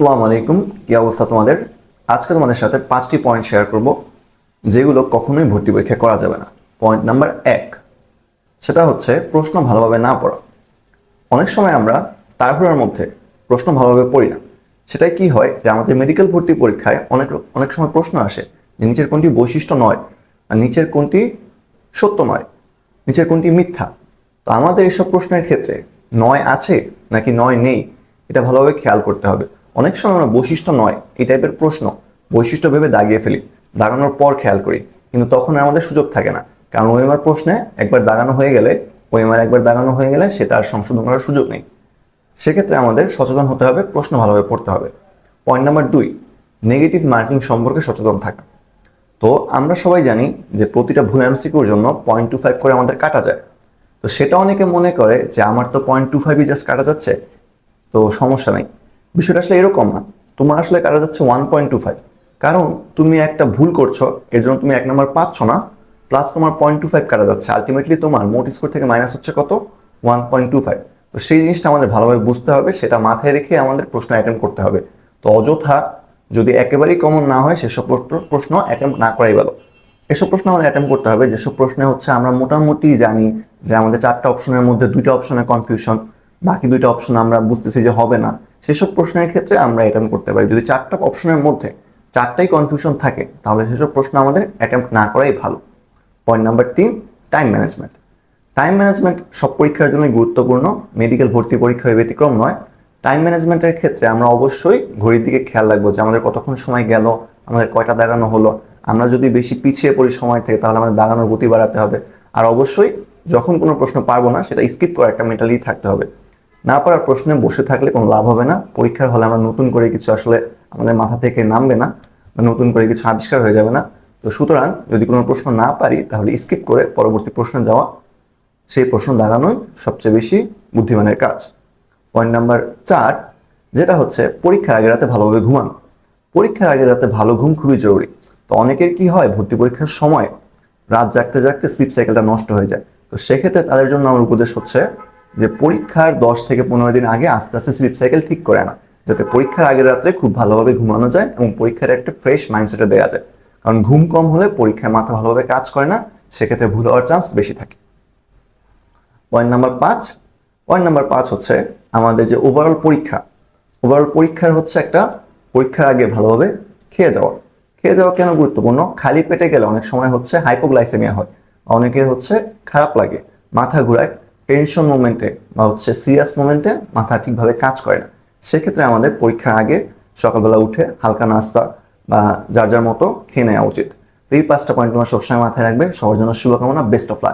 আসসালামু আলাইকুম। কি অবস্থা তোমাদের? আজকে তোমাদের সাথে পাঁচটি পয়েন্ট শেয়ার করব, যেগুলো কখনোই ভর্তি পরীক্ষা করা যাবে না। পয়েন্ট নাম্বার এক, সেটা হচ্ছে প্রশ্ন ভালোভাবে না পড়া। অনেক সময় আমরা তাড়াহুড়ার মধ্যে প্রশ্ন ভালোভাবে পড়ি না। সেটাই কি হয় যে আমাদের মেডিকেল ভর্তি পরীক্ষায় অনেক অনেক সময় প্রশ্ন আসে যে নিচের কোনটি বৈশিষ্ট্য নয় আর নিচের কোনটি সত্য নয়, নিচের কোনটি মিথ্যা। তো আমাদের এসব প্রশ্নের ক্ষেত্রে নয় আছে নাকি নয় নেই, এটা ভালোভাবে খেয়াল করতে হবে। অনেক সময় আমরা বৈশিষ্ট্য নয়, এই টাইপের প্রশ্ন বৈশিষ্ট্য ভেবে দাগিয়ে ফেলি, দাগানোর পর খেয়াল করি। কিন্তু তখন আমাদের সুযোগ থাকে না। কারণ ওএমআর প্রশ্নে একবার দাগানো হয়ে গেলে, ওএমআর একবার দাগানো হয়ে গেলে সেটা আর সংশোধন করার সুযোগ নেই। সেক্ষেত্রে আমাদের সচেতন হতে হবে, প্রশ্ন ভালোভাবে পড়তে হবে। পয়েন্ট নাম্বার দুই নেগেটিভ মার্কিং সম্পর্কে সচেতন থাকা। তো আমরা সবাই জানি যে প্রতিটা ভুল এমসিকিউর জন্য পয়েন্ট টু ফাইভ করে আমাদের কাটা যায়। তো সেটা অনেকে মনে করে যে, আমার তো পয়েন্ট টু ফাইভই জাস্ট কাটা যাচ্ছে। তো সমস্যা নেই। বিষয়টা আসলে এরকম না। তোমার আসলে কাটা যাচ্ছে ওয়ান পয়েন্ট টু ফাইভ কারণ তুমি একটা ভুল করছ, এর জন্য তুমি এক নম্বর পাচ্ছ না প্লাস তোমার পয়েন্ট টু ফাইভ কাটা যাচ্ছে। আলটিমেটলি তোমার মোট স্কোর থেকে মাইনাস হচ্ছে কত? ওয়ান পয়েন্ট টু ফাইভ তো সেই জিনিসটা আমাদের ভালোভাবে বুঝতে হবে, সেটা মাথায় রেখে আমাদের প্রশ্ন অ্যাটেম্প করতে হবে। তো অযথা যদি একেবারেই কমন না হয়, সেসব প্রশ্ন- প্রশ্ন অ্যাটেম্প না করাই ভালো। এসব প্রশ্ন আমাদের অ্যাটেম্প করতে হবে, যেসব প্রশ্নে হচ্ছে আমরা মোটামুটি জানি যে আমাদের চারটা অপশনের মধ্যে দুইটা অপশনে কনফিউশন বাকি দুইটা অপশন আমরা বুঝতেছি যে হবে না। সেসব প্রশ্নের ক্ষেত্রে আমরা অ্যাটেম্প করতে পারি। যদি চারটা অপশনের মধ্যে চারটাই কনফিউশন থাকে, তাহলে সেসব প্রশ্ন আমাদের অ্যাটেম্প না করাই ভালো। পয়েন্ট নাম্বার তিন টাইম ম্যানেজমেন্ট টাইম ম্যানেজমেন্ট সব পরীক্ষার জন্যই গুরুত্বপূর্ণ। মেডিকেল ভর্তি পরীক্ষায় ব্যতিক্রম নয়। টাইম ম্যানেজমেন্টের ক্ষেত্রে আমরা অবশ্যই ঘড়ির দিকে খেয়াল রাখব যে আমাদের কতক্ষণ সময় গেল, আমাদের কয়টা দাগানো হলো। আমরা যদি বেশি পিছিয়ে পড়ি সময় থেকে, তাহলে আমাদের দাগানোর গতি বাড়াতে হবে। আর অবশ্যই যখন কোনো প্রশ্ন পারব না, সেটা স্কিপ করা একটা মেন্টালি থাকতে হবে। না পারার প্রশ্নে বসে থাকলে কোনো লাভ হবে না। পরীক্ষার হলে আমরা নতুন করে কিছু আসলে আমাদের মাথা থেকে নামবে না বা নতুন করে কিছু আবিষ্কার হয়ে যাবে না। তো সুতরাং যদি কোনো প্রশ্ন না পারি, তাহলে স্কিপ করে পরবর্তী প্রশ্নে যাওয়া সেই প্রশ্ন দাঁড়ানোই সবচেয়ে বেশি বুদ্ধিমানের কাজ। পয়েন্ট নাম্বার চার, যেটা হচ্ছে পরীক্ষার আগে রাতে ভালোভাবে ঘুমানো। পরীক্ষার আগে রাতে ভালো ঘুম খুবই জরুরি। তো অনেকের কি হয়, ভর্তি পরীক্ষার সময় রাত জাগতে জাগতে স্লিপ সাইকেলটা নষ্ট হয়ে যায়। তো সেক্ষেত্রে তাদের জন্য আমার উপদেশ হচ্ছে যে পরীক্ষার দশ থেকে পনেরো দিন আগে আস্তে আস্তে স্লিপ সাইকেল ঠিক করে আনা, যাতে পরীক্ষার আগের রাত্রে খুব ভালোভাবে ঘুমানো যায় এবং পরীক্ষার একটা ফ্রেশ মাইন্ডসেটে দেওয়া যায়। কারণ ঘুম কম হলে পরীক্ষায় মাথা ভালোভাবে কাজ করে না, সেক্ষেত্রে ভুল হওয়ার চান্স বেশি থাকে। পয়েন্ট নাম্বার পাঁচ। পয়েন্ট নাম্বার পাঁচ হচ্ছে আমাদের যে ওভারঅল পরীক্ষা। ওভারঅল পরীক্ষার হচ্ছে একটা পরীক্ষার আগে ভালোভাবে খেয়ে যাওয়া। খেয়ে যাওয়া কেন গুরুত্বপূর্ণ? খালি পেটে গেলে অনেক সময় হচ্ছে হাইপোগ্লাইসেমিয়া হয়, অনেকের হচ্ছে খারাপ লাগে, মাথা ঘুরায় টেনশন মোমেন্টে বা হচ্ছে সিরিয়াস মোমেন্টে মাথা ঠিকভাবে কাজ করে না। সেক্ষেত্রে আমাদের পরীক্ষার আগে সকালবেলা উঠে হালকা নাস্তা বা যার যার মতো খেয়ে নেওয়া উচিত। এই পাঁচটা পয়েন্ট তোমার সবসময় মাথায় রাখবে। সবার জন্য শুভকামনা বেস্ট অফ লাক